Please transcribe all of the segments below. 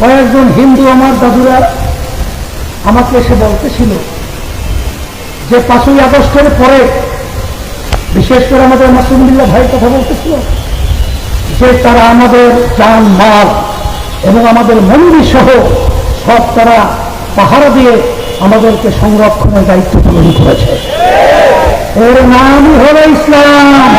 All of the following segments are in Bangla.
কয়েকজন হিন্দু আমার দাদুরা আমাকে এসে বলতেছিল যে পাঁচই আগস্টের পরে, বিশেষ করে আমাদের মাসুমুল্লাহ ভাই কথা বলতেছিল, যে তারা আমাদের যান মাল এবং আমাদের মন্দির সহ সব তারা পাহারা দিয়ে আমাদেরকে সংরক্ষণের দায়িত্ব পালন করেছে। এর নামই হল ইসলাম।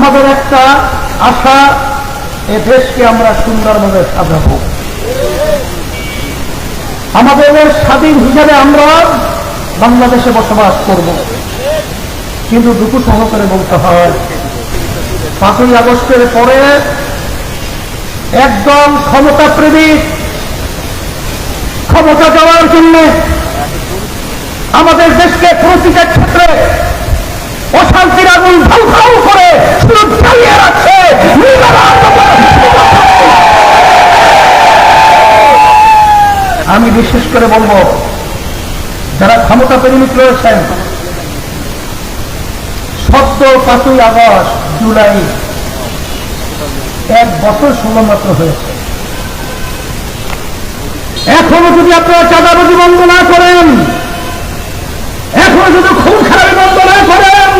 আমাদের একটা আশা, এ দেশকে আমরা সুন্দরভাবে সাজাবো। আমাদের স্বাধীন হিসাবে আমরা বাংলাদেশে বসবাস করব। কিন্তু দুঃখ সহকারে বলতে হয়, পাঁচই আগস্টের পরে একদম ক্ষমতা প্রেমিক ক্ষমতা দেওয়ার জন্য আমাদের দেশকে প্রতিটা ক্ষেত্রে অশান্তির আগুন ধাউ আমি বিশেষ করে বলব, যারা ক্ষমতা প্রেমিক রয়েছেন সদ্য পাঁচই আগস্ট, জুলাই, এক বছর ষোলো মাত্র হয়েছে। এখনও যদি আপনারা চাঁদাবাজি বন্ধ না করেন, এখনও যদি খুন খারাপি বন্ধ না করেন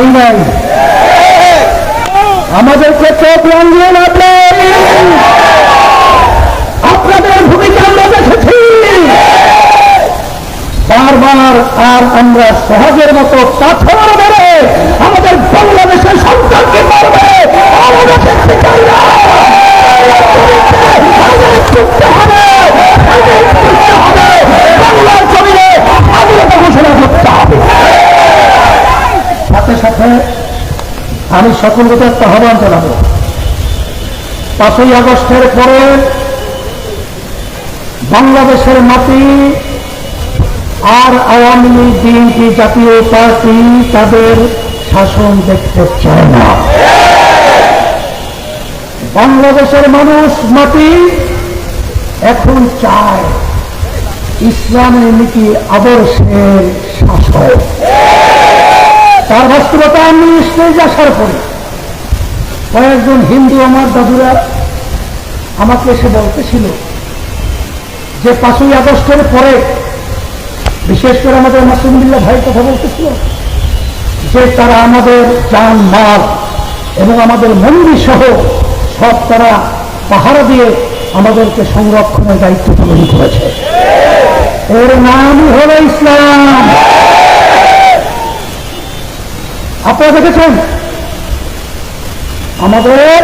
ছাড়ি নাই আমাদেরকে চোখ রাঙিয়ে আপনাদের ভূমিকা আমরা দেখেছি। বারবার আর আমরা সহজের মতো পাথর আমি সকলকে একটা আহ্বান জানাব। পাঁচই আগস্টের পরে বাংলাদেশের মাটি আর আওয়ামী লীগ, বিএনপি জাতীয় পার্টি তাদের শাসন দেখতে চায় না। বাংলাদেশের মানুষ মাটি এখন চায় ইসলামের নীতি আদর্শের শাসক তার বাস্তবতা আমি স্টেজ আসার পরে কয়েকজন হিন্দু আমার দাদুরা আমাকে এসে বলতেছিল যে পাঁচই আগস্টের পরে, বিশেষ করে আমাদের মাসুমুল্লাহ ভাই কথা বলতেছিল, যে তারা আমাদের যান মাল এবং আমাদের মন্দির সহ সব তারা পাহারা দিয়ে আমাদেরকে সংরক্ষণের দায়িত্ব পালন করেছে। এর নামই হল ইসলাম। আপনারা দেখেছেন? আমাদের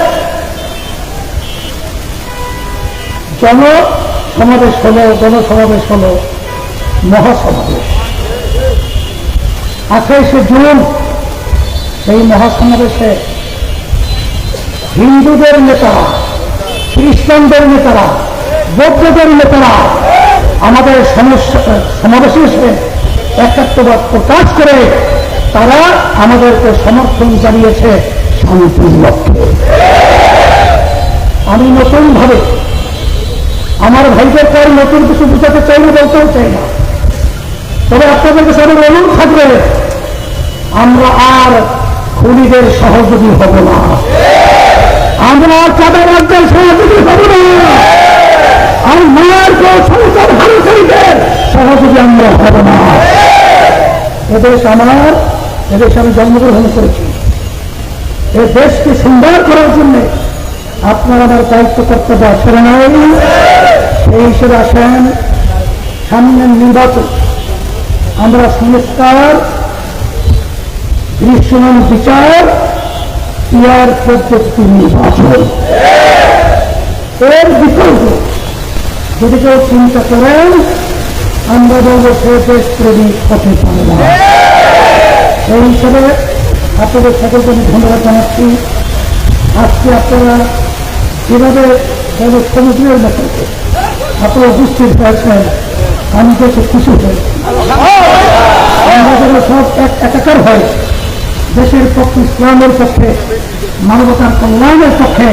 জন সমাবেশ হলো, জনসমাবেশ হলো মহাসমাবেশ। আঠাইশে জুন, সেই মহাসমাবেশে হিন্দুদের নেতারা, খ্রিস্টানদের নেতারা, বৌদ্ধদের নেতারা আমাদের সমস্যা সমাবেশে এসে একাত্মবাদ প্রকাশ করে তারা আমাদেরকে সমর্থন জানিয়েছে শান্তির লক্ষ্যে। আমি নতুনভাবে আমার ভাইদের কার নতুন কিছু বুঝাতে চাই না বলতেও চাই না। তবে আপনাদের কাছে আমার অনুরোধ থাকবে, আমরা আর খুনিদের সহযোগী হব না। আমরা আর চাঁদাবাজদের সহযোগী হব না। আর মায়ের সংসার ভারতীয়দের সহযোগী আমরা হব না। এদেশ আমার এদেশে আমি জন্মগ্রহণ করেছি। এ দেশকে সুন্দর করার জন্য আপনার আমার দায়িত্ব কর্তব্য আসে নাই? এই হিসেবে আসেন। সামনের নির্বাচন। আমরা সংস্কার, দৃশ্যমান বিচার, ইয়ার পদ্ধতি নির্বাচন। এর বিকল্প, যদি কেউ চিন্তা করেন, আমরা বলব সে দেশপ্রেমী হতে পারে না এই হিসেবে আপনাদের সকলকে আমি ধন্যবাদ জানাচ্ছি। আজকে আপনারা যেভাবে সমুদ্রের মতো আপনারা উপস্থিত হয়েছেন, আমি দেখে খুশি যেন সব এক একাকার হয় দেশের পক্ষে, ইসলামের পক্ষে, মানবতার কল্যাণের পক্ষে